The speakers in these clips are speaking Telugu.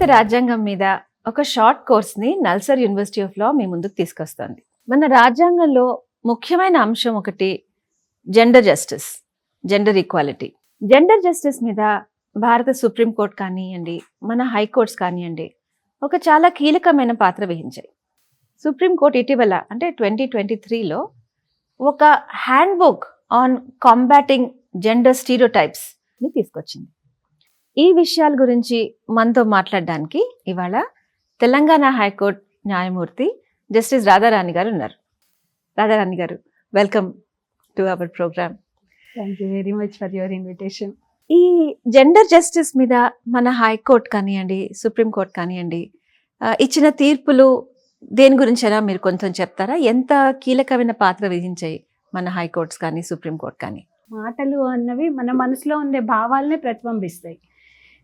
భారత రాజ్యాంగం మీద ఒక షార్ట్ కోర్స్ని నల్సర్ యూనివర్సిటీ ఆఫ్ లా మీ ముందుకు తీసుకొస్తుంది. మన రాజ్యాంగంలో ముఖ్యమైన అంశం ఒకటి gender justice gender equality gender justice మీద భారత సుప్రీంకోర్టు కానివ్వండి మన హైకోర్ట్స్ కానివ్వండి ఒక చాలా కీలకమైన పాత్ర వహించాయి. సుప్రీంకోర్టు ఇటీవల అంటే ట్వంటీ ట్వంటీ త్రీలో ఒక handbook on combating gender స్టీరియోటైప్స్ని తీసుకొచ్చింది. ఈ విషయాల గురించి మనతో మాట్లాడడానికి ఇవాళ తెలంగాణ హైకోర్టు న్యాయమూర్తి జస్టిస్ రాధారాణి గారు ఉన్నారు. రాధారాణి గారు welcome to our program. Thank you very much for your invitation ఈ జెండర్ జస్టిస్ మీద మన హైకోర్టు కానివ్వండి సుప్రీంకోర్టు కానివ్వండి ఇచ్చిన తీర్పులు దేని గురించైనా మీరు కొంచెం చెప్తారా? ఎంత కీలకమైన పాత్ర వహించాయి మన హైకోర్ట్స్ కానీ సుప్రీంకోర్టు కానీ? మాటలు అన్నవి మన మనసులో ఉండే భావాలనే ప్రతిబింబిస్తాయి.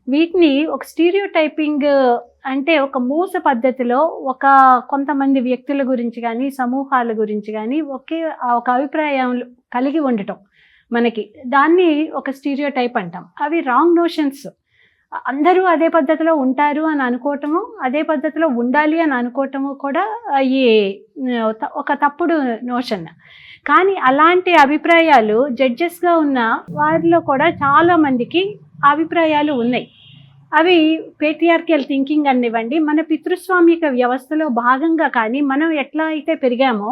వీటిని ఒక స్టీరియో టైపింగ్ అంటే ఒక మూస పద్ధతిలో ఒక కొంతమంది వ్యక్తుల గురించి కానీ సమూహాల గురించి కానీ ఒకే ఒక అభిప్రాయం కలిగి ఉండటం మనకి. దాన్ని ఒక స్టీరియో టైప్ అంటాం. అవి రాంగ్ నోషన్స్ అందరూ అదే పద్ధతిలో ఉంటారు అని అనుకోవటము అదే పద్ధతిలో ఉండాలి అని అనుకోవటము కూడా ఈ ఒక తప్పుడు నోషన్ కానీ అలాంటి అభిప్రాయాలు జడ్జెస్గా ఉన్న వారిలో కూడా చాలా మందికి అభిప్రాయాలు ఉన్నాయి. అవి పేట్రియార్కల్ థింకింగ్ అనివ్వండి మన పితృస్వామిక వ్యవస్థలో భాగంగా కానీ మనం ఎట్లా అయితే పెరిగామో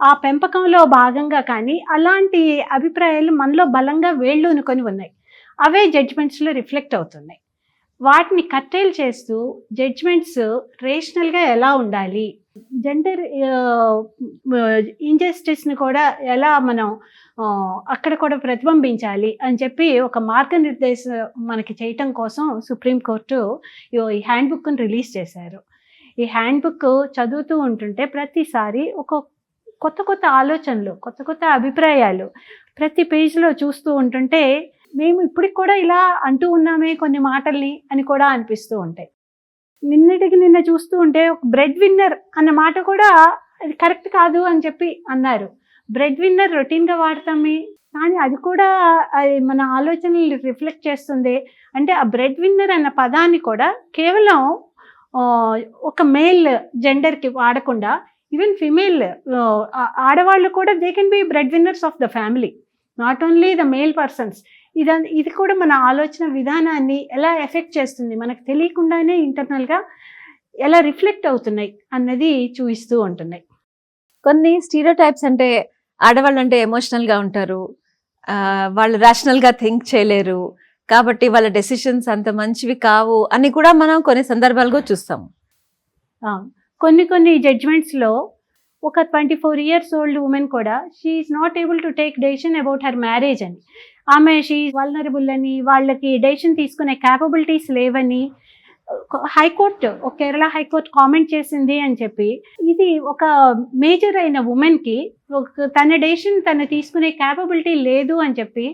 ఆ పెంపకంలో భాగంగా కానీ అలాంటి అభిప్రాయాలు మనలో బలంగా వేళ్ళూనుకొని ఉన్నాయి. అవే జడ్జ్మెంట్స్లో రిఫ్లెక్ట్ అవుతున్నాయి. వాటిని కట్టేలు చేస్తూ జడ్జ్మెంట్స్ రేషనల్గా ఎలా ఉండాలి? జెండర్ ఇంజస్టిస్ని uh, uh, కూడా ఎలా మనం uh, అక్కడ కూడా ప్రతిబింబించాలి అని చెప్పి ఒక మార్గనిర్దేశం మనకి చేయటం కోసం సుప్రీంకోర్టు ఈ హ్యాండ్ బుక్ని రిలీజ్ చేశారు. ఈ హ్యాండ్ బుక్ చదువుతూ ఉంటుంటే ప్రతిసారి ఒక కొత్త కొత్త ఆలోచనలు కొత్త కొత్త అభిప్రాయాలు ప్రతి పేజ్లో చూస్తూ ఉంటుంటే మేము ఇప్పటికి కూడా ఇలా అంటూ ఉన్నామే కొన్ని మాటల్ని అని కూడా అనిపిస్తూ ఉంటాయి. నిన్నటికి నిన్న చూస్తూ ఉంటే ఒక బ్రెడ్ విన్నర్ అన్న మాట కూడా అది కరెక్ట్ కాదు అని చెప్పి అన్నారు. బ్రెడ్ విన్నర్ రొటీన్గా వాడతామే కానీ అది కూడా అది మన ఆలోచనలు రిఫ్లెక్ట్ చేస్తుంది. అంటే ఆ బ్రెడ్ విన్నర్ అన్న పదాన్ని కూడా కేవలం ఒక మేల్ జెండర్కి వాడకుండా ఈవెన్ ఫిమేల్ ఆడవాళ్ళు కూడా they can be breadwinners of the family not only the male persons ఇది ఇది కూడా మన ఆలోచన విధానాన్ని ఎలా ఎఫెక్ట్ చేస్తుంది? మనకు తెలియకుండానే ఇంటర్నల్గా ఎలా రిఫ్లెక్ట్ అవుతున్నాయి అన్నది చూపిస్తూ ఉంటున్నాయి. కొన్ని స్టీరియోటైప్స్ అంటే ఆడవాళ్ళు అంటే ఎమోషనల్గా ఉంటారు. వాళ్ళు రేషనల్గా థింక్ చేయలేరు. కాబట్టి వాళ్ళ డెసిషన్స్ అంత మంచివి కావు అని కూడా మనం కొన్ని సందర్భాలుగా చూస్తాము. కొన్ని కొన్ని జడ్జ్మెంట్స్లో ఒక twenty four years old women కూడా she's not able to take decision about her marriage అని. ఆమె షీ వల్నరబుల్ అని వాళ్ళకి డెసిషన్ తీసుకునే క్యాపబిలిటీస్ లేవని హైకోర్టు ఒక కేరళ హైకోర్టు కామెంట్ చేసింది అని చెప్పి ఇది ఒక మేజర్ అయిన ఉమెన్కి ఒక తన డెసిషన్ తను తీసుకునే క్యాపబిలిటీ లేదు అని చెప్పి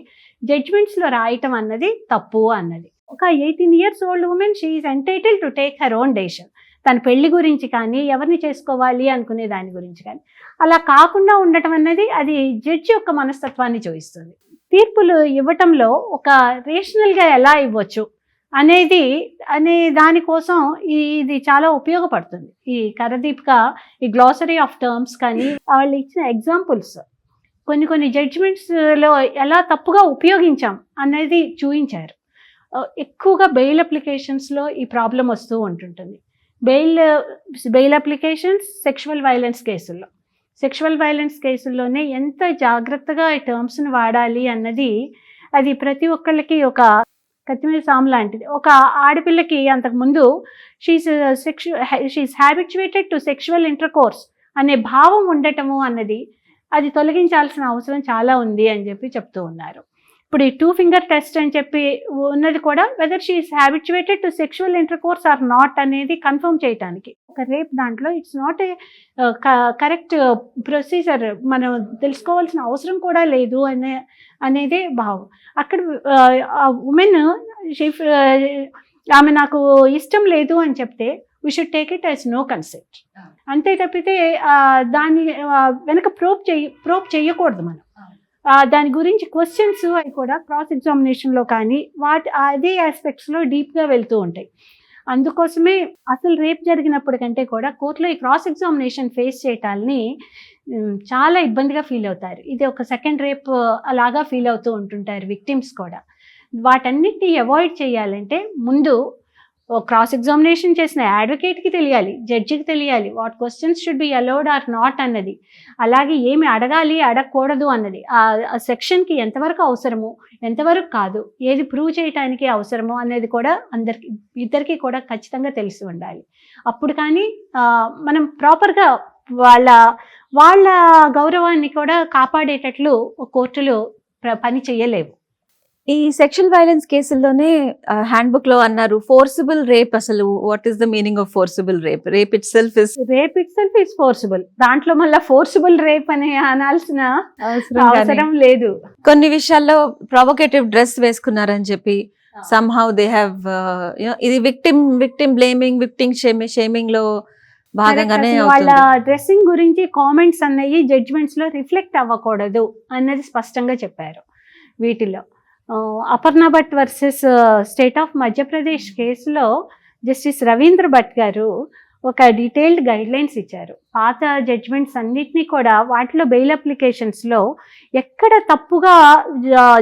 జడ్జ్మెంట్స్లో రాయటం అన్నది తప్పు అన్నది. ఒక eighteen years old women she is entitle to take her own decision తన పెళ్ళి గురించి కానీ ఎవరిని చేసుకోవాలి అనుకునే దాని గురించి కానీ. అలా కాకుండా ఉండటం అన్నది అది జడ్జి యొక్క మనస్తత్వాన్ని చూపిస్తుంది. తీర్పులు ఇవ్వటంలో ఒక రేషనల్గా ఎలా ఇవ్వచ్చు అనేది అనే దానికోసం ఇది చాలా ఉపయోగపడుతుంది. ఈ కరదీప్గా ఈ గ్లాసరీ ఆఫ్ టర్మ్స్ కానీ వాళ్ళు ఇచ్చిన ఎగ్జాంపుల్స్ కొన్ని కొన్ని జడ్జిమెంట్స్లో ఎలా తప్పుగా ఉపయోగించాం అనేది చూపించారు ఎక్కువగా బెయిల్ అప్లికేషన్స్లో ఈ ప్రాబ్లం వస్తూ ఉంటుంటుంది. Bail bail applications sexual violence కేసుల్లో. సెక్షువల్ వైలెన్స్ కేసుల్లోనే ఎంత జాగ్రత్తగా ఈ టర్మ్స్ని వాడాలి అన్నది అది ప్రతి ఒక్కళ్ళకి ఒక కత్తిమీర సామ్ లాంటిది. ఒక ఆడపిల్లకి అంతకుముందు she's సెక్షు she's habituated to sexual intercourse అనే భావం ఉండటము అన్నది అది తొలగించాల్సిన అవసరం చాలా ఉంది అని చెప్పి చెప్తూ ఉన్నారు. ఇప్పుడు ఈ టూ ఫింగర్ టెస్ట్ అని చెప్పి ఉన్నది కూడా whether she's habituated to sexual intercourse or not అనేది కన్ఫర్మ్ చేయడానికి ఒక రేప్ దాంట్లో it's not a correct procedure మనం తెలుసుకోవాల్సిన అవసరం కూడా లేదు అనే అనేదే భావం. అక్కడ ఉమెన్ ఆమె నాకు ఇష్టం లేదు అని చెప్తే we should take it as no consent అంతే తప్పితే దాన్ని వెనక ప్రోప్ చెయ్య ప్రోప్ చేయకూడదు మనం. దాని గురించి క్వశ్చన్స్ అవి కూడా క్రాస్ ఎగ్జామినేషన్లో కానీ వాటి అదే ఆస్పెక్ట్స్లో డీప్గా వెళ్తూ ఉంటాయి. అందుకోసమే అసలు రేప్ జరిగినప్పుడు కంటే కూడా కోర్టులో ఈ క్రాస్ ఎగ్జామినేషన్ ఫేస్ చేయటాన్ని చాలా ఇబ్బందిగా ఫీల్ అవుతారు. ఇది ఒక సెకండ్ రేప్ అలాగా ఫీల్ అవుతూ ఉంటుంటారు విక్టిమ్స్ కూడా. వాటన్నిటిని అవాయిడ్ చేయాలంటే ముందు క్రాస్ ఎగ్జామినేషన్ చేసిన అడ్వకేట్కి తెలియాలి జడ్జికి తెలియాలి what questions should be allowed or not అన్నది. అలాగే ఏమి అడగాలి అడగకూడదు అన్నది. ఆ సెక్షన్కి ఎంతవరకు అవసరము ఎంతవరకు కాదు ఏది ప్రూవ్ చేయటానికి అవసరమో అనేది కూడా అందరికి ఇద్దరికి కూడా ఖచ్చితంగా తెలిసి ఉండాలి. అప్పుడు కానీ మనం ప్రాపర్గా వాళ్ళ వాళ్ళ గౌరవాన్ని కూడా కాపాడేటట్లు కోర్టులు ప్ర- పని చేయలేవు. ఈ సెక్షువల్ వైలెన్స్ కేసుల్లోనే హ్యాండ్ బుక్లో అన్నారు ఫోర్సిబుల్ రేప్ అసలు what is the meaning of forcible rape rape itself is rape itself is forcible దాంట్లో మళ్ళీ ఫోర్సిబుల్ రేప్ అని అనాల్సిన అవసరం లేదు. కొన్ని విషయాల్లో ప్రొవోకేటివ్ డ్రెస్ వేసుకున్నారని చెప్పి సమ్ హౌ దే హ్యావ్ ఇది విక్టిమ్ విక్టిమ్ బ్లేమింగ్ విక్టిమ్ షేమింగ్లో భాగంగానే. వాళ్ళ డ్రెస్సింగ్ గురించి కామెంట్స్ అన్నవి జడ్జ్మెంట్స్లో రిఫ్లెక్ట్ అవ్వకూడదు అన్నది స్పష్టంగా చెప్పారు వీటిలో. Aparna Bhatt versus state of Madhya Pradesh కేసులో జస్టిస్ రవీంద్ర భట్ గారు ఒక డీటెయిల్డ్ గైడ్లైన్స్ ఇచ్చారు. పాత జడ్జ్మెంట్స్ అన్నిటినీ కూడా వాటిలో బెయిల్ అప్లికేషన్స్లో ఎక్కడ తప్పుగా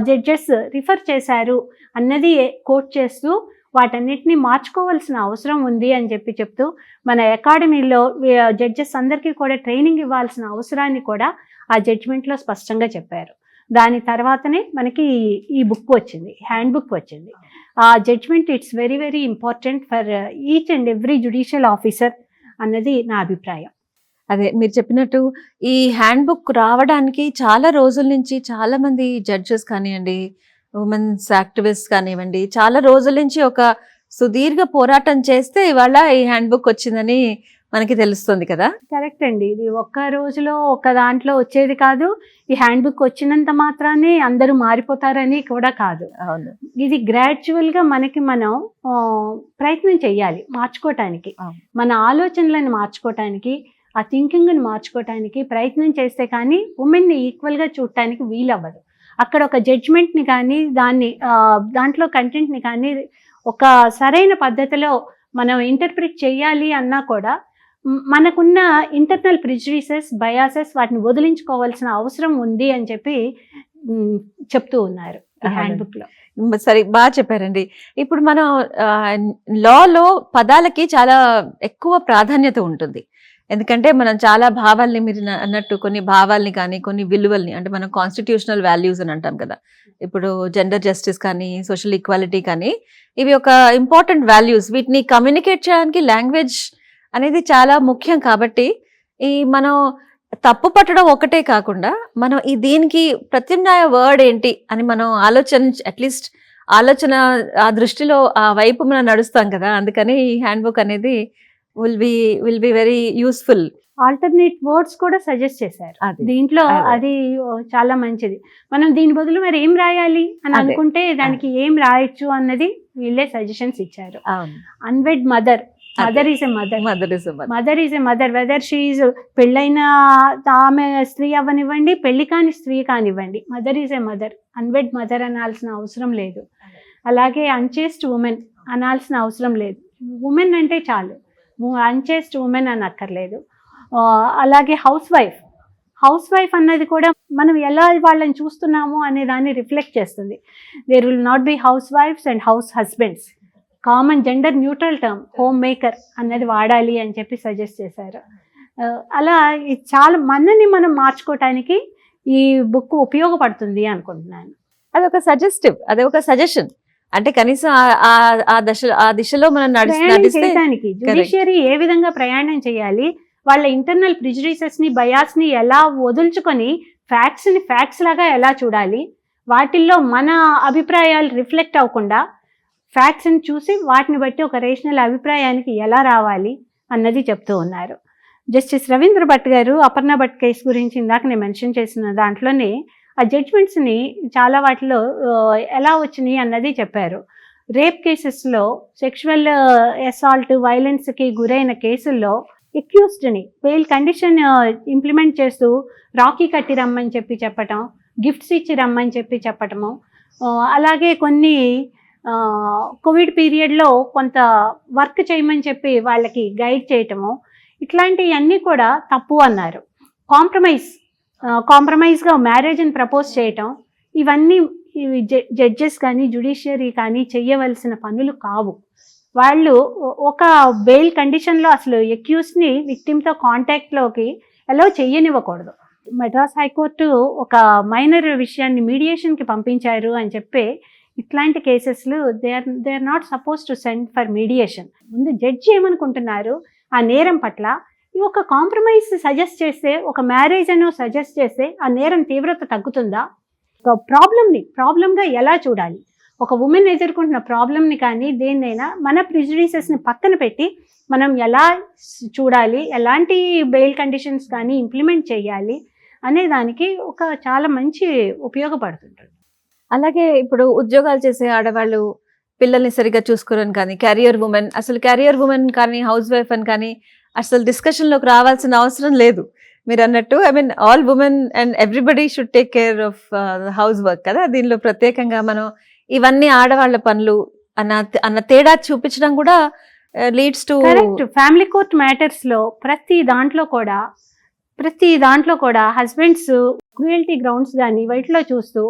జడ్జెస్ రిఫర్ చేశారు అన్నది కోట్ చేస్తూ వాటన్నిటిని మార్చుకోవాల్సిన అవసరం ఉంది అని చెప్పి చెప్తూ మన అకాడమీలో జడ్జెస్ అందరికీ కూడా ట్రైనింగ్ ఇవ్వాల్సిన అవసరాన్ని కూడా ఆ జడ్జ్మెంట్లో స్పష్టంగా చెప్పారు. దాని తర్వాతనే మనకి ఈ- బుక్ వచ్చింది హ్యాండ్ బుక్ వచ్చింది. ఆ judgement it's very very important for each and every judicial officer అన్నది నా అభిప్రాయం. అదే మీరు చెప్పినట్టు ఈ హ్యాండ్ బుక్ రావడానికి చాలా రోజుల నుంచి చాలా మంది జడ్జెస్ కానివ్వండి ఉమెన్స్ యాక్టివిస్ట్ కానివ్వండి చాలా రోజుల నుంచి ఒక సుదీర్ఘ పోరాటం చేస్తే ఇవాళ ఈ హ్యాండ్ బుక్ వచ్చిందని మనకి తెలుస్తుంది కదా? కరెక్ట్ అండి. ఇది ఒక్క రోజులో ఒక దాంట్లో వచ్చేది కాదు. ఈ హ్యాండ్ బుక్ వచ్చినంత మాత్రాన్ని అందరూ మారిపోతారని కూడా కాదు. అవును. ఇది గ్రాడ్యువల్గా మనకి మనం ప్రయత్నం చేయాలి మార్చుకోవటానికి. మన ఆలోచనలను మార్చుకోవటానికి ఆ థింకింగ్ని మార్చుకోవటానికి ప్రయత్నం చేస్తే కానీ ఉమెన్ని ఈక్వల్గా చూడటానికి వీలవ్వదు. అక్కడ ఒక జడ్జ్మెంట్ని కానీ దాన్ని దాంట్లో కంటెంట్ని కానీ ఒక సరైన పద్ధతిలో మనం ఇంటర్ప్రిట్ చేయాలి అన్నా కూడా మనకున్న ఇంటర్నల్ ప్రిజుడిసెస్ బయాసెస్ వాటిని వదిలించుకోవాల్సిన అవసరం ఉంది అని చెప్పి చెప్తూ ఉన్నారు హ్యాండ్ బుక్లో. సరే బాగా చెప్పారండి. ఇప్పుడు మనం లాలో పదాలకి చాలా ఎక్కువ ప్రాధాన్యత ఉంటుంది. ఎందుకంటే మనం చాలా భావాల్ని మీరు అన్నట్టు కొన్ని భావాల్ని కానీ కొన్ని విలువల్ని అంటే మనం కాన్స్టిట్యూషనల్ వాల్యూస్ అని అంటాం కదా. ఇప్పుడు జెండర్ జస్టిస్ కానీ సోషల్ ఈక్వాలిటీ కానీ ఇవి ఒక ఇంపార్టెంట్ వాల్యూస్ వీటిని కమ్యూనికేట్ చేయడానికి లాంగ్వేజ్ అనేది చాలా ముఖ్యం కాబట్టి ఈ మనం తప్పు పట్టడం ఒకటే కాకుండా మనం ఈ దీనికి ప్రత్యామ్నాయ వర్డ్ ఏంటి అని మనం ఆలోచన అట్లీస్ట్ ఆలోచన ఆ దృష్టిలో ఆ వైపు మనం నడుస్తాం కదా. అందుకని ఈ హ్యాండ్ బుక్ అనేది will be will be very useful alternate words కూడా సజెస్ట్ చేశారు. దీంట్లో అదే. చాలా మంచిది. మనం దీని బదులు మరి ఏం రాయాలి అని. అనుకుంటే దానికి ఏం రాయొచ్చు అన్నది వీళ్ళే సజెషన్స్ ఇచ్చారు. Unwed mother mother is a mother mother is mother is a mother whether she's పెళ్ళైన ఆమె స్త్రీ అవ్వనివ్వండి పెళ్ళి కాని స్త్రీ కానివ్వండి. Mother is a mother unwed mother అనాల్సిన అవసరం లేదు. అలాగే అన్చేస్ట్ ఉమెన్ అనాల్సిన అవసరం లేదు. ఉమెన్ అంటే చాలు. అన్చేస్ట్ ఉమెన్ అని అక్కర్లేదు అలాగే హౌస్ వైఫ్ హౌస్ వైఫ్ అన్నది కూడా మనం ఎలా వాళ్ళని చూస్తున్నాము అనే దాన్ని రిఫ్లెక్ట్ చేస్తుంది. దేర్ విల్ నాట్ బి హౌస్ wives and househusbands common gender neutral term homemaker అన్నది వాడాలి అని చెప్పి సజెస్ట్ చేశారు. ఆ, అలా ఇది చాలా మనని మనం మార్చుకోవటానికి ఈ బుక్ ఉపయోగపడుతుంది అనుకుంటున్నాను. అది ఒక సజెస్టివ్ అది ఒక సజెషన్. అంటే కనీసం ఆ- ఆ- ఆ దశ ఆ దిశలో మనం నడిస్తే చేయడానికి జుడిషియరీ ఏ విధంగా ప్రయాణం చేయాలి వాళ్ళ ఇంటర్నల్ ప్రిజుడిసెస్ని బయాస్ని ఎలా వదులుచుకొని ఫ్యాక్ట్స్ని ఫ్యాక్ట్స్ లాగా ఎలా చూడాలి వాటిల్లో మన అభిప్రాయాలు రిఫ్లెక్ట్ అవ్వకుండా ఫ్యాక్ట్స్ని చూసి వాటిని బట్టి ఒక రేషనల్ అభిప్రాయానికి ఎలా రావాలి అన్నది చెప్తూ ఉన్నారు. జస్టిస్ రవీంద్ర భట్ గారు అపర్ణ భట్ కేసు గురించి ఇందాక నేను మెన్షన్ చేసిన దాంట్లోనే ఆ జడ్జ్మెంట్స్ని చాలా వాటిలో ఎలా వచ్చినాయి అన్నది చెప్పారు. రేప్ కేసెస్లో సెక్షువల్ అసాల్ట్ వైలెన్స్కి గురైన కేసుల్లో ఎక్యూస్డ్ని బెయిల్ కండిషన్ ఇంప్లిమెంట్ చేస్తూ రాకీ కట్టి రమ్మని చెప్పి చెప్పటం గిఫ్ట్స్ ఇచ్చి రమ్మని చెప్పి చెప్పటము అలాగే కొన్ని కోవిడ్ పీరియడ్లో కొంత వర్క్ చేయమని చెప్పి వాళ్ళకి గైడ్ చేయటము ఇట్లాంటివన్నీ కూడా తప్పు అన్నారు. కాంప్రమైజ్ కాంప్రమైజ్గా మ్యారేజ్ని ప్రపోజ్ చేయటం ఇవన్నీ ఇవి జడ్జెస్ కానీ జుడిషియరీ కానీ చేయవలసిన పనులు కావు. వాళ్ళు ఒక బెయిల్ కండిషన్లో అసలు ఎక్యూస్ని విక్టిమ్తో కాంటాక్ట్లోకి ఎలా చెయ్యనివ్వకూడదు. మెడ్రాస్ హైకోర్టు ఒక మైనర్ విషయాన్ని మీడియేషన్కి పంపించారు అని చెప్పి ఇట్లాంటి కేసెస్లు they are they are not suppose to send for mediation. ముందు జడ్జి ఏమనుకుంటున్నారు? ఆ నేరం పట్ల ఈ ఒక కాంప్రమైజ్ సజెస్ట్ చేస్తే ఒక మ్యారేజ్ అనో సజెస్ట్ చేస్తే ఆ నేరం తీవ్రత తగ్గుతుందా? ఒక ప్రాబ్లమ్ని ప్రాబ్లమ్గా ఎలా చూడాలి? ఒక ఉమెన్ ఎదుర్కొంటున్న ప్రాబ్లమ్ని కానీ దేన్నైనా మన ప్రిజుడీసెస్ని పక్కన పెట్టి మనం ఎలా చూడాలి? ఎలాంటి బెయిల్ కండిషన్స్ కానీ ఇంప్లిమెంట్ చేయాలి? అనే దానికి ఒక చాలా మంచి ఉపయోగపడుతుంటుంది. అలాగే ఇప్పుడు ఉద్యోగాలు చేసే ఆడవాళ్ళు పిల్లల్ని సరిగ్గా చూసుకోరని కానీ క్యారియర్ ఉమెన్ అసలు క్యారియర్ ఉమెన్ కానీ హౌస్ వైఫ్ అని కానీ అసలు డిస్కషన్లోకి రావాల్సిన అవసరం లేదు. మీరు అన్నట్టు I mean all women and everybody should take care of house work కదా? దీనిలో ప్రత్యేకంగా మనం ఇవన్నీ ఆడవాళ్ళ పనులు అన్న అన్న తేడా చూపించడం కూడా లీడ్స్ టు ఫ్యామిలీ కోర్ట్ మ్యాటర్స్లో ప్రతి దాంట్లో కూడా ప్రతి దాంట్లో కూడా హస్బెండ్స్ క్రూయల్టీ గ్రౌండ్స్ కానీ వాటిలో చూస్తూ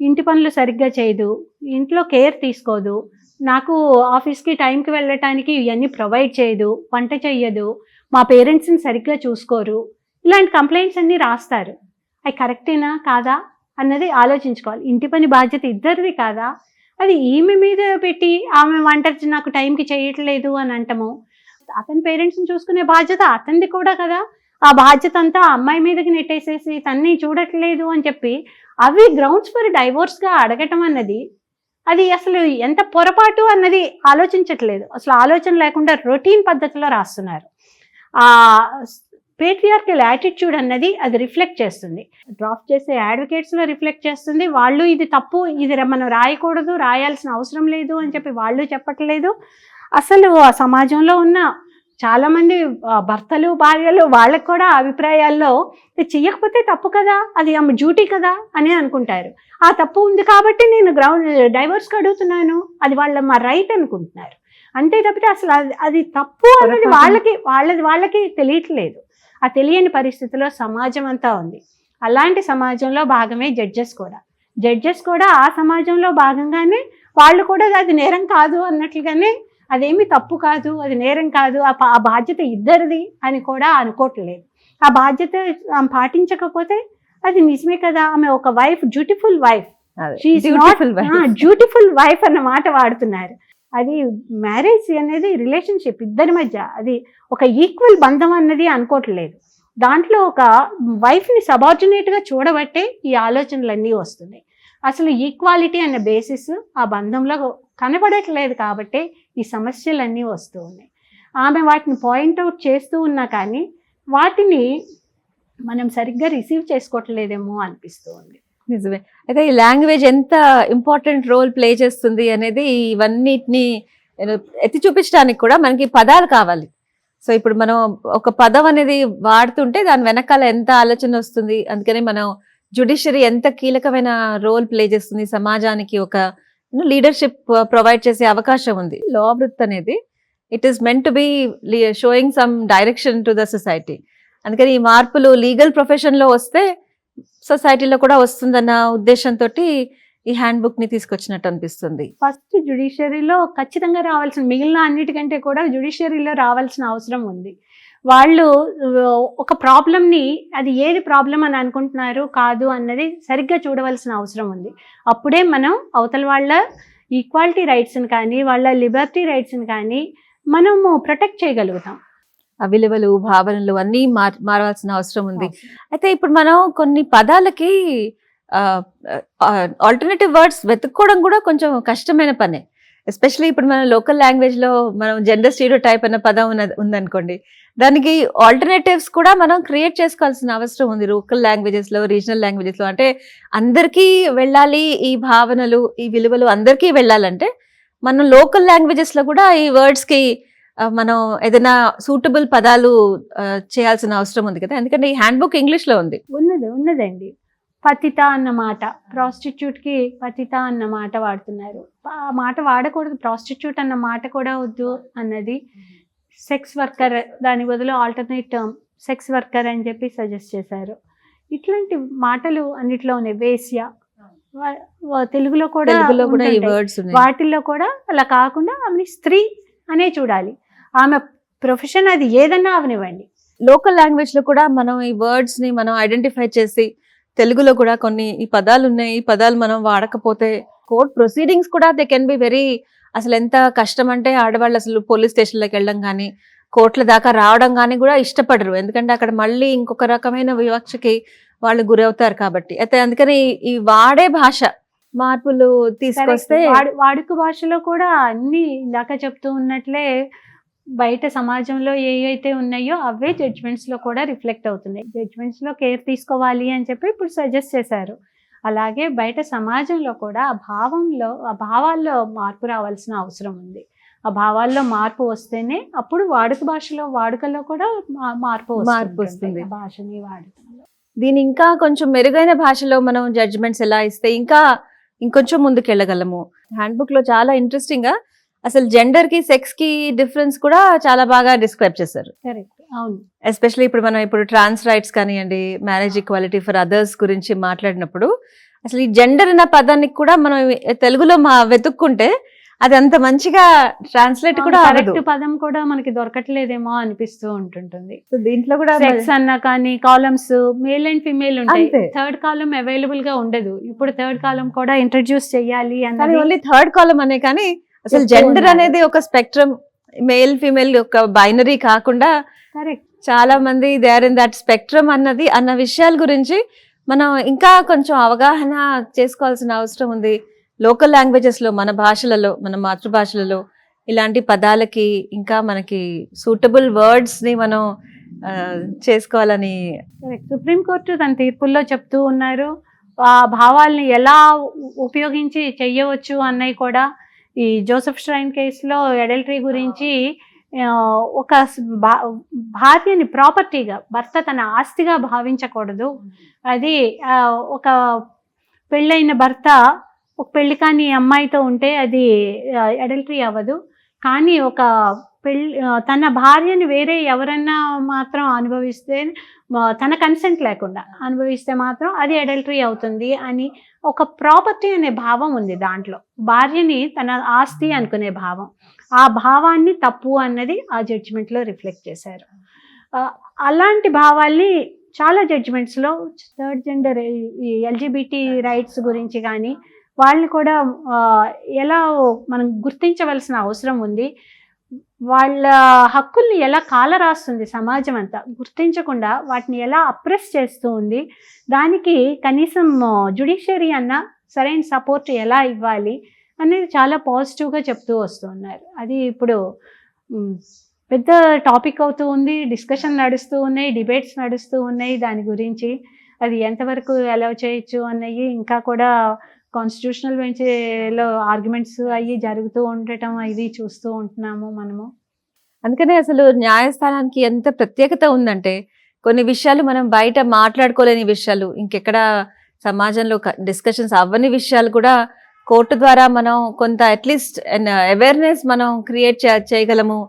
ఇంటి పనులు సరిగ్గా చేయదు ఇంట్లో కేర్ తీసుకోదు నాకు ఆఫీస్కి టైంకి వెళ్ళటానికి ఇవన్నీ ప్రొవైడ్ చేయదు వంట చెయ్యదు మా పేరెంట్స్ని సరిగ్గా చూసుకోరు ఇలాంటి కంప్లైంట్స్ అన్నీ రాస్తారు. అవి కరెక్టేనా కాదా అన్నది ఆలోచించుకోవాలి. ఇంటి పని బాధ్యత ఇద్దరిది కాదా? అది ఈమె మీద పెట్టి ఆమె వంట నాకు టైంకి చేయట్లేదు అని అంటము. అతని పేరెంట్స్ని చూసుకునే బాధ్యత అతనిది కూడా కదా. ఆ బాధ్యత అంతా ఆ అమ్మాయి మీదకి నెట్టేసేసి తన్ని చూడట్లేదు అని చెప్పి అవి గ్రౌండ్స్ ఫర్ డైవోర్స్గా అడగటం అన్నది అది అసలు ఎంత పొరపాటు అన్నది ఆలోచించట్లేదు. అసలు ఆలోచన లేకుండా రొటీన్ పద్ధతిలో రాస్తున్నారు. ఆ పేట్రియార్కల్ యాటిట్యూడ్ అన్నది అది రిఫ్లెక్ట్ చేస్తుంది. డ్రాఫ్ట్ చేసే అడ్వకేట్స్లో రిఫ్లెక్ట్ చేస్తుంది. వాళ్ళు ఇది తప్పు ఇది మనం రాయకూడదు రాయాల్సిన అవసరం లేదు అని చెప్పి వాళ్ళు చెప్పట్లేదు. అసలు ఆ సమాజంలో ఉన్న చాలామంది భర్తలు భార్యలు వాళ్ళకి కూడా అభిప్రాయాల్లో చెయ్యకపోతే తప్పు కదా అది ఆమె డ్యూటీ కదా అని అనుకుంటారు. ఆ తప్పు ఉంది కాబట్టి నేను గ్రౌండ్ డైవర్స్కి అడుగుతున్నాను అది వాళ్ళ మా రైట్ అనుకుంటున్నారు. అంతే తప్పితే అసలు అది అది తప్పు పొరపాటు. వాళ్ళకి వాళ్ళది వాళ్ళకి తెలియట్లేదు. ఆ తెలియని పరిస్థితిలో సమాజం అంతా ఉంది. అలాంటి సమాజంలో భాగమే జడ్జెస్ కూడా. జడ్జెస్ కూడా ఆ సమాజంలో భాగంగానే వాళ్ళు కూడా అది నేరం కాదు అన్నట్లుగానే అదేమి తప్పు కాదు అది నేరం కాదు ఆ బాధ్యత ఇద్దరిది అని కూడా అనుకోవట్లేదు. ఆ బాధ్యత ఆమె పాటించకపోతే అది నిజమే కదా. ఆమె ఒక wife beautiful wife beautiful wife అన్న మాట వాడుతున్నారు. అది మ్యారేజ్ అనేది రిలేషన్షిప్ ఇద్దరి మధ్య. అది ఒక ఈక్వల్ బంధం అన్నది అనుకోవట్లేదు. దాంట్లో ఒక వైఫ్ని సబార్డినేట్గా చూడబట్టే ఈ ఆలోచనలన్నీ వస్తున్నాయి. అసలు ఈక్వాలిటీ అన్న బేసిస్ ఆ బంధంలో కనబడట్లేదు కాబట్టి ఈ సమస్యలన్నీ వస్తూ ఉన్నాయి. ఆమె వాటిని పాయింట్అవుట్ చేస్తూ ఉన్నా కానీ వాటిని మనం సరిగ్గా రిసీవ్ చేసుకోవట్లేదేమో అనిపిస్తూ ఉంది. నిజమే. అయితే ఈ లాంగ్వేజ్ ఎంత ఇంపార్టెంట్ రోల్ ప్లే చేస్తుంది అనేది ఇవన్నిటిని ఎత్తి చూపించడానికి కూడా మనకి పదాలు కావాలి. సో ఇప్పుడు మనం ఒక పదం అనేది వాడుతుంటే దాని వెనకాల ఎంత ఆలోచన వస్తుంది? అందుకని మనం జుడిషియరీ ఎంత కీలకమైన రోల్ ప్లే చేస్తుంది? సమాజానికి ఒక లీడర్షిప్ ప్రొవైడ్ చేసే అవకాశం ఉంది. లా వృత్ అనేది it is meant to be showing some direction to the society అందుకని ఈ మార్పులు లీగల్ ప్రొఫెషన్లో వస్తే సొసైటీలో కూడా వస్తుందన్న ఉద్దేశంతో ఈ హ్యాండ్ బుక్ని తీసుకొచ్చినట్టు అనిపిస్తుంది. ఫస్ట్ జుడిషియరీలో ఖచ్చితంగా రావాల్సిన మిగిలిన అన్నిటికంటే కూడా జుడిషియరీలో రావాల్సిన అవసరం ఉంది. వాళ్ళు ఒక ప్రాబ్లమ్ని అది ఏది ప్రాబ్లం అని అనుకుంటున్నారు కాదు అన్నది సరిగ్గా చూడవలసిన అవసరం ఉంది. అప్పుడే మనం అవతల వాళ్ళ ఈక్వాలిటీ రైట్స్ని కానీ వాళ్ళ లిబర్టీ రైట్స్ని కానీ మనము ప్రొటెక్ట్ చేయగలుగుతాం. ఆ విలువలు భావనలు అన్నీ మార్ మారవలసిన అవసరం ఉంది. అయితే ఇప్పుడు మనం కొన్ని పదాలకి ఆల్టర్నేటివ్ వర్డ్స్ వెతుక్కోవడం కూడా కొంచెం కష్టమైన పనే. ఎస్పెషల్లీ ఇప్పుడు మన లోకల్ లాంగ్వేజ్లో మనం జెండర్ స్టీరియో టైప్ అన్న పదం ఉన్నది ఉందనుకోండి. దానికి ఆల్టర్నేటివ్స్ కూడా మనం క్రియేట్ చేసుకోవాల్సిన అవసరం ఉంది. లోకల్ లాంగ్వేజెస్లో రీజనల్ లాంగ్వేజెస్లో అంటే అందరికీ వెళ్ళాలి ఈ భావనలు ఈ విలువలు అందరికీ వెళ్ళాలంటే మనం లోకల్ లాంగ్వేజెస్లో కూడా ఈ వర్డ్స్కి మనం ఏదైనా సూటబుల్ పదాలు చేయాల్సిన అవసరం ఉంది కదా. ఎందుకంటే ఈ హ్యాండ్ బుక్ ఉంది. ఉన్నది ఉన్నదండి. పతిత అన్న మాట ప్రాస్టిట్యూట్కి పతిత అన్న మాట వాడుతున్నారు. ఆ మాట వాడకూడదు ప్రాస్టిట్యూట్ అన్న మాట కూడా వద్దు అన్నది. సెక్స్ వర్కర్ దాని బదులు ఆల్టర్నేట్ టర్మ్ సెక్స్ వర్కర్ అని చెప్పి సజెస్ట్ చేశారు. ఇట్లాంటి మాటలు అన్నిట్లో ఉన్నాయి. వేశ్య వా- వా- తెలుగులో కూడా వాటిల్లో కూడా అలా కాకుండా ఆమెని స్త్రీ అనే చూడాలి. ఆమె ప్రొఫెషన్ అది ఏదన్నా అవనివ్వండి. లోకల్ లాంగ్వేజ్లో కూడా మనం ఈ వర్డ్స్ని మనం ఐడెంటిఫై చేసి తెలుగులో కూడా కొన్ని ఈ పదాలు ఉన్నాయి. ఈ పదాలు మనం వాడకపోతే కోర్ట్ ప్రొసీడింగ్స్ కూడా దే కెన్ బి వెరీ అసలు ఎంత కష్టం అంటే ఆడవాళ్ళు అసలు పోలీస్ స్టేషన్లోకి వెళ్ళడం కానీ కోర్టుల దాకా రావడం కానీ కూడా ఇష్టపడరు. ఎందుకంటే అక్కడ మళ్ళీ ఇంకొక రకమైన వివక్షకి వాళ్ళు గురవుతారు కాబట్టి. అయితే అందుకని ఈ- వాడే భాష మార్పులు తీసుకొస్తే వాడుక భాషలో కూడా అన్ని ఇందాక చెప్తూ ఉన్నట్లే బయట సమాజంలో ఏ అయితే ఉన్నాయో అవే జడ్జ్మెంట్స్లో కూడా రిఫ్లెక్ట్ అవుతున్నాయి. జడ్జ్మెంట్స్లో కేర్ తీసుకోవాలి అని చెప్పి ఇప్పుడు సజెస్ట్ చేశారు. అలాగే బయట సమాజంలో కూడా ఆ భావంలో ఆ భావాల్లో మార్పు రావాల్సిన అవసరం ఉంది. ఆ భావాల్లో మార్పు వస్తేనే అప్పుడు వాడుక భాషలో వాడుకలో కూడా మార్పు మార్పు వస్తుంది. భాషని వాడుకలో. దీని ఇంకా కొంచెం మెరుగైన భాషలో మనం జడ్జిమెంట్స్ ఎలా ఇస్తే ఇంకా ఇంకొంచెం ముందుకు వెళ్ళగలము హ్యాండ్ బుక్లో చాలా ఇంట్రెస్టింగ్గా అసలు జెండర్కి సెక్స్కి డిఫరెన్స్ కూడా చాలా బాగా డిస్క్రైబ్ చేశారు. కరెక్ట్ ఎస్పెషల్లీ ఇప్పుడు మనం ఇప్పుడు ట్రాన్స్ రైట్స్ కానివ్వండి మ్యారేజ్ ఈక్వాలిటీ ఫర్ అదర్స్ గురించి మాట్లాడినప్పుడు అసలు ఈ జెండర్ అన్న పదానికి కూడా మనం తెలుగులో మా వెతుక్కుంటే అది అంత మంచిగా ట్రాన్స్లేట్ కూడా కరెక్ట్ పదం కూడా మనకి దొరకట్లేదేమో అనిపిస్తూ ఉంటుంటుంది. దీంట్లో కూడా సెక్స్ అన్నా కానీ కాలమ్స్ మేల్ అండ్ ఫిమేల్ ఉంటాయి. థర్డ్ కాలం అవైలబుల్గా ఉండదు. ఇప్పుడు థర్డ్ కాలం కూడా ఇంట్రడ్యూస్ చెయ్యాలి అన్నది ఓన్లీ థర్డ్ కాలం అనే కానీ అసలు జెండర్. అనేది ఒక స్పెక్ట్రమ్ మేల్ ఫీమేల్ ఒక బైనరీ కాకుండా చాలా మంది they are in that spectrum అన్నది అన్న విషయాల గురించి మనం ఇంకా కొంచెం అవగాహన చేసుకోవాల్సిన అవసరం ఉంది. లోకల్ లాంగ్వేజెస్లో మన భాషలలో మన మాతృభాషలలో ఇలాంటి పదాలకి ఇంకా మనకి సూటబుల్ వర్డ్స్ని మనం చేసుకోవాలని సుప్రీంకోర్టు తన తీర్పుల్లో చెప్తూ ఉన్నారు. ఆ భావాల్ని ఎలా ఉపయోగించి చెయ్యవచ్చు అన్నవి కూడా ఈ జోసెఫ్ స్ట్రైన్ కేసులో అడల్టరీ గురించి ఒక భార్యని ప్రాపర్టీగా భర్త తన ఆస్తిగా భావించకూడదు. అది ఒక పెళ్ళైన భర్త ఒక పెళ్ళి కాని అమ్మాయితో ఉంటే అది అడల్టరీ అవ్వదు. కానీ ఒక పెళ్ళి తన భార్యని వేరే ఎవరన్నా మాత్రం అనుభవిస్తే తన కన్సెంట్ లేకుండా అనుభవిస్తే మాత్రం అది అడల్టరీ అవుతుంది అని ఒక ప్రాపర్టీ అనే భావం ఉంది దాంట్లో. భార్యని తన ఆస్తి అనుకునే భావం. ఆ భావాన్ని తప్పు అన్నది ఆ జడ్జిమెంట్లో రిఫ్లెక్ట్ చేశారు. అలాంటి భావాల్ని చాలా జడ్జిమెంట్స్లో థర్డ్ జెండర్ ఈ రైట్స్ గురించి కానీ వాళ్ళని కూడా ఎలా మనం గుర్తించవలసిన అవసరం ఉంది వాళ్ళ హక్కుల్ని ఎలా కాలరాస్తుంది సమాజం అంతా గుర్తించకుండా వాటిని ఎలా అప్రెస్ చేస్తూ ఉంది? దానికి కనీసం జుడిషియరీ అన్న సరైన సపోర్ట్ ఎలా ఇవ్వాలి అనేది చాలా పాజిటివ్గా చెప్తూ వస్తున్నారు. అది ఇప్పుడు పెద్ద టాపిక్ అవుతూ ఉంది డిస్కషన్ నడుస్తూ ఉన్నాయి డిబేట్స్ నడుస్తూ ఉన్నాయి. దాని గురించి అది ఎంతవరకు అలౌ చేయొచ్చు అన్నవి ఇంకా కూడా కాన్స్టిట్యూషనల్ బెంచ్లో ఆర్గ్యుమెంట్స్ అవి జరుగుతూ ఉండటం ఇది చూస్తూ ఉంటున్నాము మనము. అందుకనే అసలు న్యాయస్థానానికి ఎంత ప్రత్యేకత ఉందంటే కొన్ని విషయాలు మనం బయట మాట్లాడుకోలేని విషయాలు ఇంకెక్కడ సమాజంలో డిస్కషన్స్ అవ్వని విషయాలు కూడా కోర్టు ద్వారా మనం కొంత అట్లీస్ట్ అవేర్నెస్ మనం క్రియేట్ చేయగలము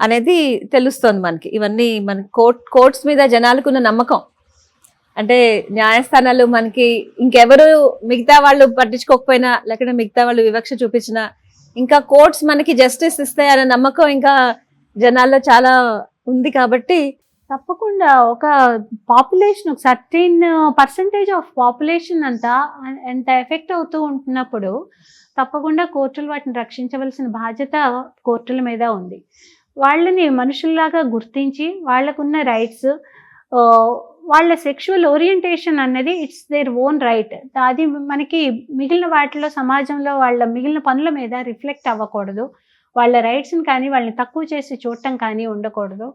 అనేది తెలుస్తోంది మనకి. ఇవన్నీ మన కోర్ట్ కోర్ట్స్ మీద జనాలకు ఉన్న నమ్మకం. అంటే న్యాయస్థానాలు మనకి ఇంకెవరు మిగతా వాళ్ళు పట్టించుకోకపోయినా లేకపోతే మిగతా వాళ్ళు వివక్ష చూపించినా ఇంకా కోర్ట్స్ మనకి జస్టిస్ ఇస్తాయనే నమ్మకం ఇంకా జనాల్లో చాలా ఉంది కాబట్టి తప్పకుండా ఒక పాపులేషన్ ఒక సర్టీన్ పర్సంటేజ్ ఆఫ్ పాపులేషన్ అంతా ఎంత ఎఫెక్ట్ అవుతూ ఉంటున్నప్పుడు తప్పకుండా కోర్టులు వాటిని రక్షించవలసిన బాధ్యత కోర్టుల మీద ఉంది. వాళ్ళని మనుషుల్లాగా గుర్తించి వాళ్ళకున్న రైట్స్ వాళ్ళ సెక్షువల్ ఓరియంటేషన్ అన్నది ఇట్స్ దేర్ ఓన్ రైట్ అది మనకి మిగిలిన వాటిలో సమాజంలో వాళ్ళ మిగిలిన పనుల మీద రిఫ్లెక్ట్ అవ్వకూడదు. వాళ్ళ రైట్స్ని కానీ వాళ్ళని తక్కువ చేసి చూడటం కానీ ఉండకూడదు.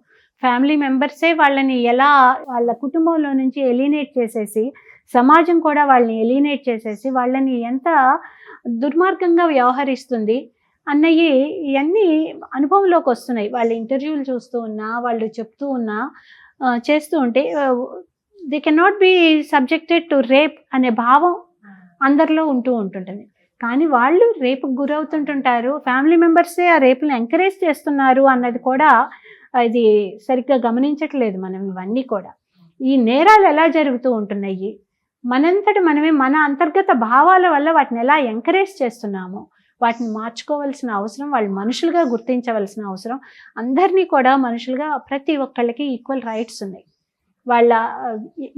ఫ్యామిలీ మెంబర్సే వాళ్ళని ఎలా వాళ్ళ కుటుంబంలో నుంచి ఎలినేట్ చేసేసి సమాజం కూడా వాళ్ళని ఎలినేట్ చేసేసి వాళ్ళని ఎంత దుర్మార్గంగా వ్యవహరిస్తుంది అన్నయ్యి ఇవన్నీ అనుభవంలోకి వస్తున్నాయి. వాళ్ళ ఇంటర్వ్యూలు చూస్తూ ఉన్నా వాళ్ళు చెప్తూ ఉన్నా చేస్తూ ఉంటే ఆ, they cannot be subjected to rape అనే భావం అందరిలో ఉంటూ ఉంటుంటుంది. కానీ వాళ్ళు రేపుకు గురవుతుంటుంటారు. ఫ్యామిలీ మెంబర్సే ఆ రేపుని ఎంకరేజ్ చేస్తున్నారు అన్నది కూడా ఇది సరిగ్గా గమనించట్లేదు మనం ఇవన్నీ కూడా. ఈ నేరాలు ఎలా జరుగుతూ ఉంటున్నాయి? మనంతటి మనమే మన అంతర్గత భావాల వల్ల వాటిని ఎలా ఎంకరేజ్ చేస్తున్నాము? వాటిని మార్చుకోవాల్సిన అవసరం వాళ్ళు మనుషులుగా గుర్తించవలసిన అవసరం. అందరినీ కూడా మనుషులుగా ప్రతి ఒక్కళ్ళకి ఈక్వల్ రైట్స్ ఉన్నాయి. వాళ్ళ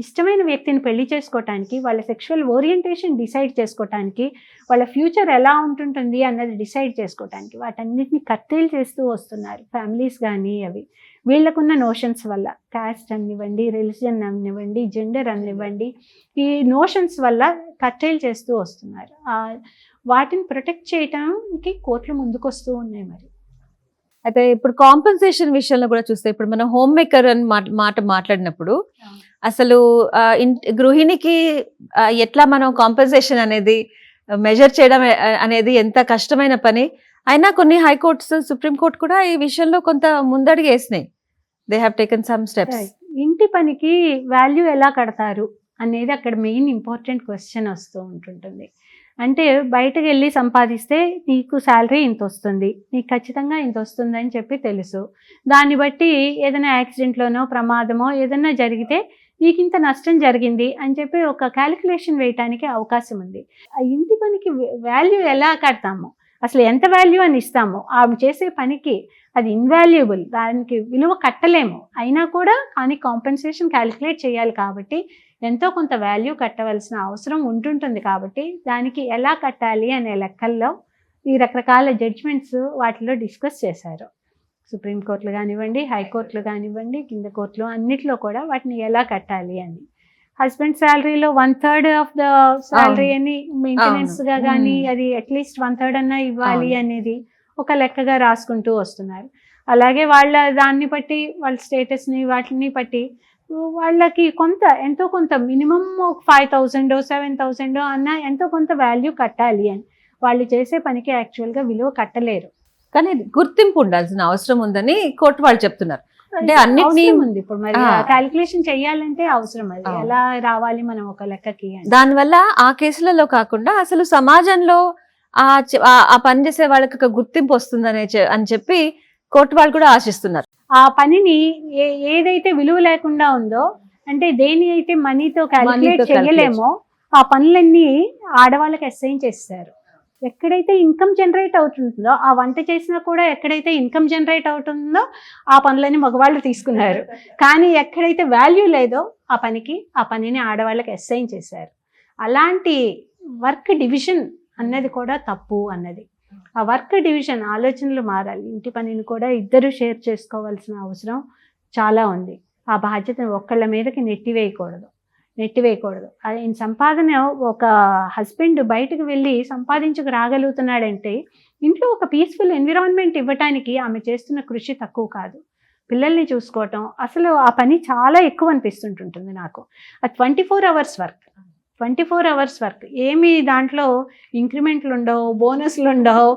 ఇష్టమైన వ్యక్తిని పెళ్ళి చేసుకోవటానికి వాళ్ళ సెక్షువల్ ఓరియంటేషన్ డిసైడ్ చేసుకోవటానికి వాళ్ళ ఫ్యూచర్ ఎలా ఉంటుంటుంది అన్నది డిసైడ్ చేసుకోవటానికి వాటన్నిటిని కత్తేలు చేస్తూ వస్తున్నారు. ఫ్యామిలీస్ కానీ అవి. వీళ్ళకున్న నోషన్స్ వల్ల కాస్ట్ అనివ్వండి రిలిజన్ అనివ్వండి జెండర్ అనివ్వండి ఈ నోషన్స్ వల్ల కట్టేలు చేస్తూ వస్తున్నారు. వాటిని ప్రొటెక్ట్ చేయటానికి కోర్టులు ముందుకు వస్తూ ఉన్నాయి మరి. అయితే ఇప్పుడు కాంపెన్సేషన్ విషయంలో కూడా చూస్తే ఇప్పుడు మనం హోమ్ మేకర్ అని మాట- మాట మాట్లాడినప్పుడు అసలు గృహిణికి ఎట్లా మనం కాంపెన్సేషన్ అనేది మెజర్ చేయడం అనేది ఎంత కష్టమైన పని అయినా కొన్ని హైకోర్ట్స్ సుప్రీంకోర్టు కూడా ఈ విషయంలో కొంత ముందడుగు వేసినాయి. They have taken some steps ఇంటి పనికి వాల్యూ ఎలా కడతారు అనేది అక్కడ మెయిన్ ఇంపార్టెంట్ క్వశ్చన్ వస్తూ ఉంటుంటుంది. అంటే బయటకు వెళ్ళి సంపాదిస్తే నీకు శాలరీ ఇంత వస్తుంది నీకు ఖచ్చితంగా ఇంత వస్తుంది అని చెప్పి తెలుసు. దాన్ని బట్టి ఏదైనా యాక్సిడెంట్లోనో ప్రమాదమో ఏదైనా జరిగితే నీకు ఇంత నష్టం జరిగింది అని చెప్పి ఒక క్యాలిక్యులేషన్ వేయటానికి అవకాశం ఉంది. ఆ ఇంటి పనికి వాల్యూ ఎలా కడతాము? అసలు ఎంత వాల్యూ అని ఇస్తామో ఆమె చేసే పనికి అది ఇన్వాల్యుబుల్ దానికి విలువ కట్టలేము. అయినా కూడా కానీ కాంపెన్సేషన్ క్యాలిక్యులేట్ చేయాలి కాబట్టి ఎంతో కొంత వాల్యూ కట్టవలసిన అవసరం ఉంటుంటుంది కాబట్టి దానికి ఎలా కట్టాలి అనే లెక్కల్లో ఈ రకరకాల జడ్జ్మెంట్స్ వాటిలో డిస్కస్ చేశారు. సుప్రీంకోర్టులు కానివ్వండి హైకోర్టులు కానివ్వండి కింద కోర్టులు అన్నిట్లో కూడా వాటిని ఎలా కట్టాలి అని. Husband శాలరీలో one third of the salary అని మెయింటెనెన్స్గా. కానీ. అది అట్లీస్ట్ వన్ థర్డ్ అన్నా ఇవ్వాలి. అనేది ఒక లెక్కగా రాసుకుంటూ వస్తున్నారు అలాగే వాళ్ళ దాన్ని బట్టి వాళ్ళ స్టేటస్ని వాటిని బట్టి వాళ్ళకి కొంత ఎంతో కొంత మినిమం ఒక ఫైవ్ థౌజండ్ సెవెన్ థౌజండ్ అన్న ఎంతో కొంత వాల్యూ కట్టాలి అని వాళ్ళు చేసే పనికి యాక్చువల్గా విలువ కట్టలేరు కానీ గుర్తింపు ఉండాల్సిన అవసరం ఉందని కోర్టు వాళ్ళు చెప్తున్నారు అంటే అన్నిటినీ- ఉంది. ఇప్పుడు మరి. క్యాలిక్యులేషన్ చెయ్యాలంటే అవసరం అది. ఎలా రావాలి మనం ఒక లెక్కకి దానివల్ల ఆ కేసులలో కాకుండా అసలు సమాజంలో ఆ ఆ- పని చేసే వాళ్ళకి ఒక గుర్తింపు వస్తుందనే అని చెప్పి కోర్టు వాళ్ళు కూడా ఆశిస్తున్నారు. ఆ పనిని ఏ ఏదైతే విలువ లేకుండా ఉందో అంటే దేని అయితే మనీతో క్యాలిక్యులేట్ చేయలేమో ఆ పనులన్నీ ఆడవాళ్ళకి అసైన్ చేస్తారు. ఎక్కడైతే ఇన్కమ్ జనరేట్ అవుతుందో ఆ వంట చేసినా కూడా ఎక్కడైతే ఇన్కమ్ జనరేట్ అవుతుందో ఆ పనులని మగవాళ్ళు తీసుకున్నారు. కానీ ఎక్కడైతే వాల్యూ లేదో ఆ పనికి ఆ పనిని ఆడవాళ్ళకి అసైన్ చేశారు. అలాంటి వర్క్ డివిజన్ అన్నది కూడా తప్పు అన్నది. ఆ వర్క్ డివిజన్ ఆలోచనలు మారాలి. ఇంటి పనిని కూడా ఇద్దరు షేర్ చేసుకోవాల్సిన అవసరం చాలా ఉంది. ఆ బాధ్యతను ఒక్కళ్ళ మీదకి నెట్టివేయకూడదు. నెట్టివేయకూడదు. ఆయన సంపాదన ఒక హస్బెండ్ బయటకు వెళ్ళి సంపాదించుకు రాగలుగుతున్నాడంటే ఇంట్లో ఒక పీస్ఫుల్ ఎన్విరాన్మెంట్ ఇవ్వటానికి ఆమె చేస్తున్న కృషి తక్కువ కాదు. పిల్లల్ని చూసుకోవటం అసలు ఆ పని చాలా ఎక్కువ అనిపిస్తుంటుంటుంది నాకు. ఆ twenty four hours work. Twenty four hours work. ఏమి దాంట్లో ఇంక్రిమెంట్లు ఉండవు బోనస్లు ఉండవు.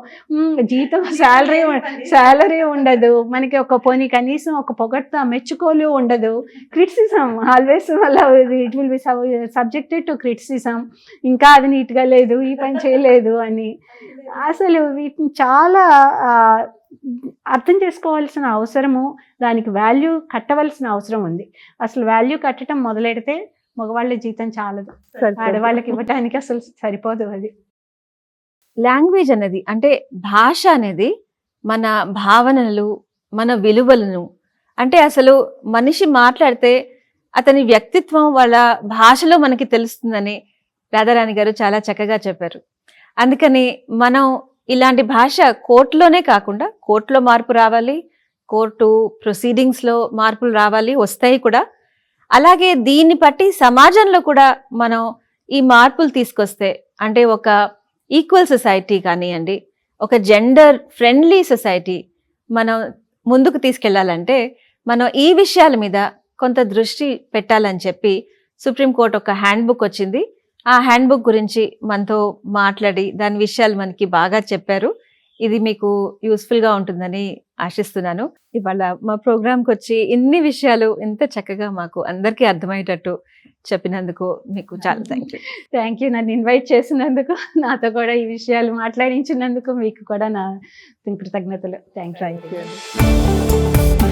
జీతం శాలరీ శాలరీ ఉండదు. మనకి ఒక పోనీ కనీసం ఒక పొగడ్త మెచ్చుకోలు ఉండదు. క్రిటిసిజం ఆల్వేస్ వల్ల it will be subjected to criticism. ఇంకా అది నీట్గా లేదు ఈ పని చేయలేదు అని. అసలు వీటిని చాలా అర్థం చేసుకోవాల్సిన అవసరము దానికి వాల్యూ కట్టవలసిన అవసరం ఉంది. అసలు వాల్యూ కట్టడం మొదలెడితే మగవాళ్ళ జీతం చాలదు. ఆడవాళ్ళకి ఇవ్వటానికి అసలు సరిపోదు అది. లాంగ్వేజ్ అనేది అంటే భాష అనేది మన భావనలు మన విలువలను అంటే అసలు మనిషి మాట్లాడితే అతని వ్యక్తిత్వం వాళ్ళ భాషలో మనకి తెలుస్తుందని రాధారాణి గారు చాలా చక్కగా చెప్పారు. అందుకని మనం ఇలాంటి భాష కోర్టులోనే కాకుండా కోర్టులో మార్పు రావాలి కోర్టు ప్రొసీడింగ్స్లో మార్పులు రావాలి వస్తాయి కూడా. అలాగే దీన్ని బట్టి సమాజంలో కూడా మనం ఈ మార్పులు తీసుకొస్తే అంటే ఒక ఈక్వల్ సొసైటీ కానివ్వండి ఒక జెండర్ ఫ్రెండ్లీ సొసైటీ మనం ముందుకు తీసుకెళ్ళాలంటే మనం ఈ విషయాల మీద కొంత దృష్టి పెట్టాలని చెప్పి సుప్రీంకోర్టు ఒక హ్యాండ్ బుక్ వచ్చింది. ఆ హ్యాండ్ బుక్ గురించి మనతో మాట్లాడి దాని విషయాలు మనకి బాగా చెప్పారు. ఇది మీకు యూస్ఫుల్గా ఉంటుందని ఆశిస్తున్నాను. ఇవాళ మా ప్రోగ్రామ్కి వచ్చి ఇన్ని విషయాలు ఇంత చక్కగా మాకు అందరికీ అర్థమయ్యేటట్టు చెప్పినందుకు మీకు చాలా థ్యాంక్ యూ థ్యాంక్ యూ నన్ను ఇన్వైట్ చేసినందుకు నాతో కూడా ఈ విషయాలు మాట్లాడించినందుకు మీకు కూడా నా కృతజ్ఞతలు థ్యాంక్ యూ థ్యాంక్ యూ